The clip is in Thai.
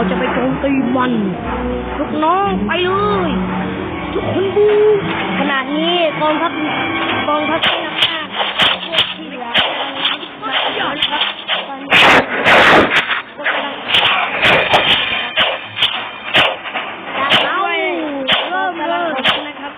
เราจะไปโจมตีมันลูกน้องไปเลยทุกคนบูขนาดนี้กองทัพกองทัพไหนเองเริ่ตนนี้ลังดเริ่มลยนะครับ